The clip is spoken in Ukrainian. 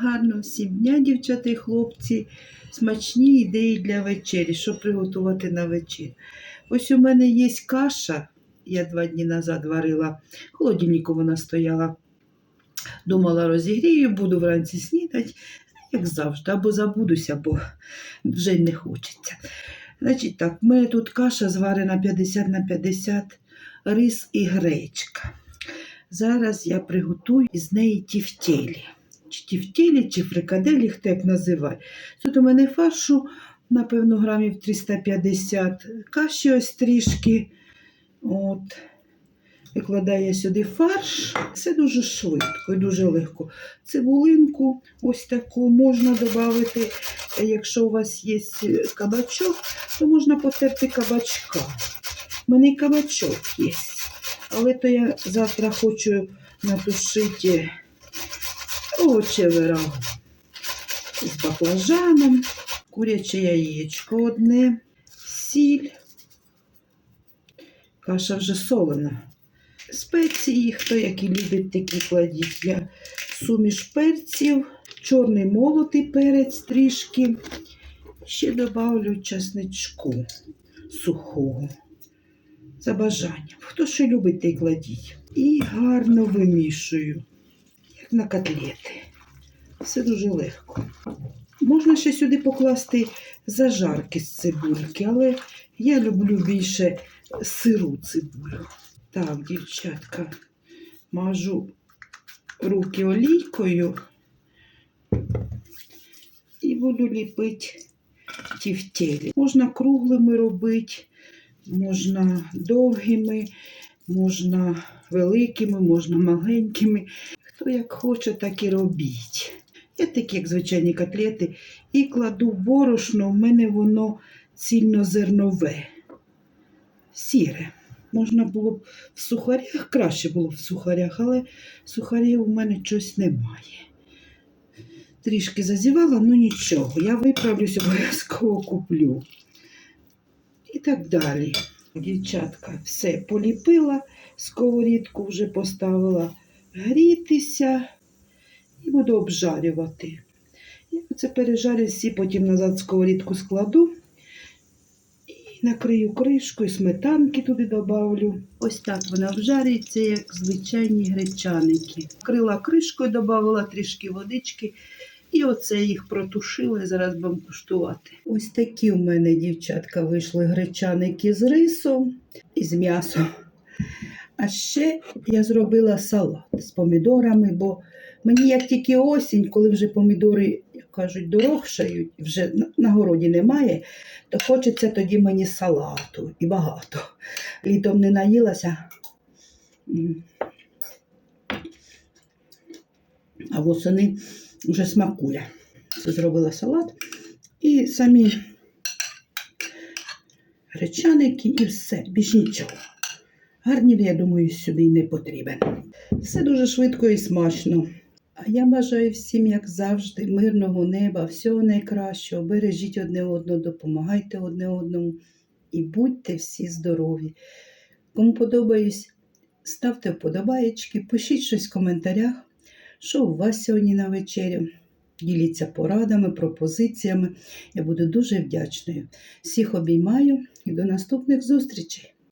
Гарно всім дня, дівчата і хлопці. Смачні ідеї для вечері, що приготувати на вечір. Ось у мене є каша, я два дні назад варила, в холодильнику вона стояла. Думала, розігрію, буду вранці снідати, як завжди, або забудуся, бо вже не хочеться. Значить так, в мене тут каша зварена 50 на 50, рис і гречка. Зараз я приготую із неї тівтєлі. Чи тівтєлі, чи фрикаделі, хто як називає. Тут у мене фаршу, напевно, грамів 350, каші ось трішки. От. Викладаю сюди фарш. Це дуже швидко і дуже легко. Цибулинку ось таку можна додати. Якщо у вас є кабачок, то можна потерти кабачка. У мене кабачок є. Але то я завтра хочу натушити овочеве рагу з баклажаном, куряче яєчко одне, сіль. Каша вже солена. Спеції, хто які любить такі кладіть. Я суміш перців, чорний молотий перець трішки. Ще добавлю часничку сухого. За бажанням. Хто що любить, той кладіть. І гарно вимішую, на котлети. Все дуже легко. Можна ще сюди покласти зажарки з цибульки, але я люблю більше сиру цибулю. Так, дівчатка, мажу руки олійкою і буду ліпити тівтєлі. Можна круглими робити, можна довгими, можна великими, можна маленькими. Хто як хоче, так і робіть. Я такі, як звичайні котлети, і кладу борошно, в мене воно цільнозернове, сіре. Можна було б в сухарях, краще було б в сухарях, але сухарів у мене щось немає. Трішки зазівала, ну нічого. Я виправлюсь, обов'язково куплю. І так далі. Дівчатка, все поліпила, сковорідку вже поставила грітися і буду обжарювати. Я це пережарю всі, потім назад сковорідку складу. І накрию кришкою, сметанки туди добавлю. Ось так вона обжарюється, як звичайні гречаники. Крила кришкою, додавала трішки водички. І оце їх протушила зараз будемо куштувати. Ось такі у мене, дівчатка, вийшли гречаники з рисом і з м'ясом. А ще я зробила салат з помідорами, бо мені як тільки осінь, коли вже помідори, як кажуть, дорогшають, вже на, городі немає, то хочеться тоді мені салату і багато. Літом не наїлася. А восени вже смакує. Зробила салат. І самі гречаники і все, більш нічого. Гарнір, я думаю, сюди й не потрібен. Все дуже швидко і смачно. А я бажаю всім, як завжди, мирного неба, всього найкращого. Бережіть одне одного, допомагайте одне одному і будьте всі здорові. Кому подобаюсь, ставте вподобаєчки, пишіть щось в коментарях, що у вас сьогодні на вечерю. Діліться порадами, пропозиціями. Я буду дуже вдячною. Всіх обіймаю і до наступних зустрічей!